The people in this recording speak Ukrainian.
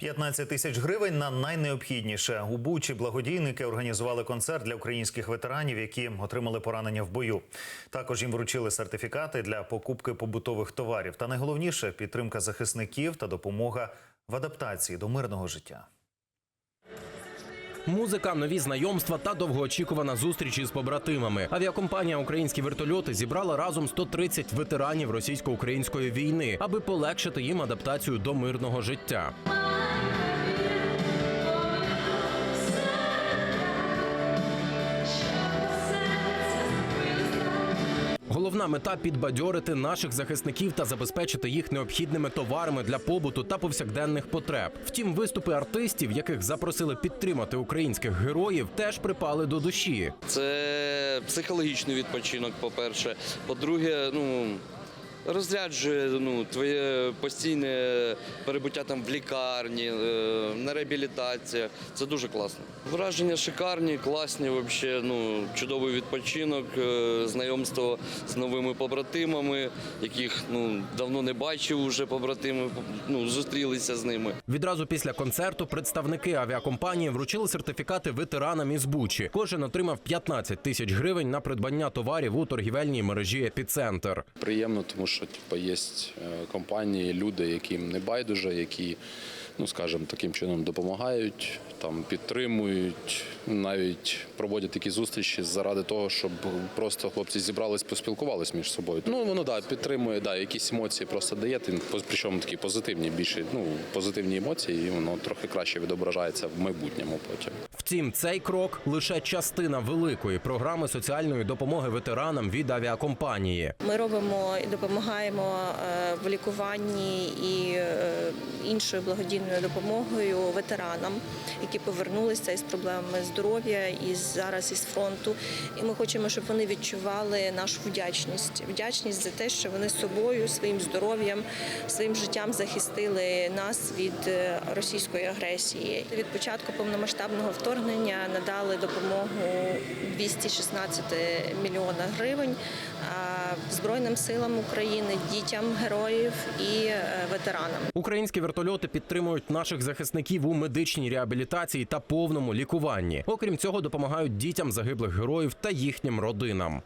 15 тисяч гривень на найнеобхідніше. У Бучі благодійники організували концерт для українських ветеранів, які отримали поранення в бою. Також їм вручили сертифікати для покупки побутових товарів. Та найголовніше підтримка захисників та допомога в адаптації до мирного життя. Музика, нові знайомства та довгоочікувана зустріч із побратимами. Авіакомпанія Українські вертольоти зібрала разом 130 ветеранів російсько-української війни, аби полегшити їм адаптацію до мирного життя. Головна мета підбадьорити наших захисників та забезпечити їх необхідними товарами для побуту та повсякденних потреб. Втім, виступи артистів, яких запросили підтримати українських героїв, теж припали до душі. Це психологічний відпочинок, по-перше. По-друге, ну. Розряджує ну, твоє постійне перебуття там в лікарні, е, на реабілітаціях. Це дуже класно. Враження шикарні, класні, вообще, ну, чудовий відпочинок, е, знайомство з новими побратимами, яких ну, давно не бачив уже побратими, ну, зустрілися з ними. Відразу після концерту представники авіакомпанії вручили сертифікати ветеранам із Бучі. Кожен отримав 15 тисяч гривень на придбання товарів у торгівельній мережі Епіцентр. приємно, тому що типу, є компанії, люди, яким не байдуже, які, ну скажімо, таким чином допомагають, там підтримують, навіть проводять такі зустрічі заради того, щоб просто хлопці зібрались, поспілкувались між собою. Ну воно да підтримує, да, якісь емоції просто дає. тим, Причому такі позитивні, більше ну позитивні емоції, і воно трохи краще відображається в майбутньому потім. Втім, цей крок лише частина великої програми соціальної допомоги ветеранам від авіакомпанії. Ми робимо і допомагаємо е, в лікуванні і е, іншою благодійною допомогою ветеранам, які повернулися із проблемами здоров'я і зараз із фронту. І ми хочемо, щоб вони відчували нашу вдячність. Вдячність за те, що вони собою, своїм здоров'ям, своїм життям захистили нас від е, російської агресії. Від початку повномасштабного вторгнення надали допомогу 216 мільйона гривень Збройним силам України, дітям героїв і е, ветеранам. Українські вертольоти підтримують наших захисників у медичній реабілітації та повному лікуванні. Окрім цього, допомагають дітям загиблих героїв та їхнім родинам.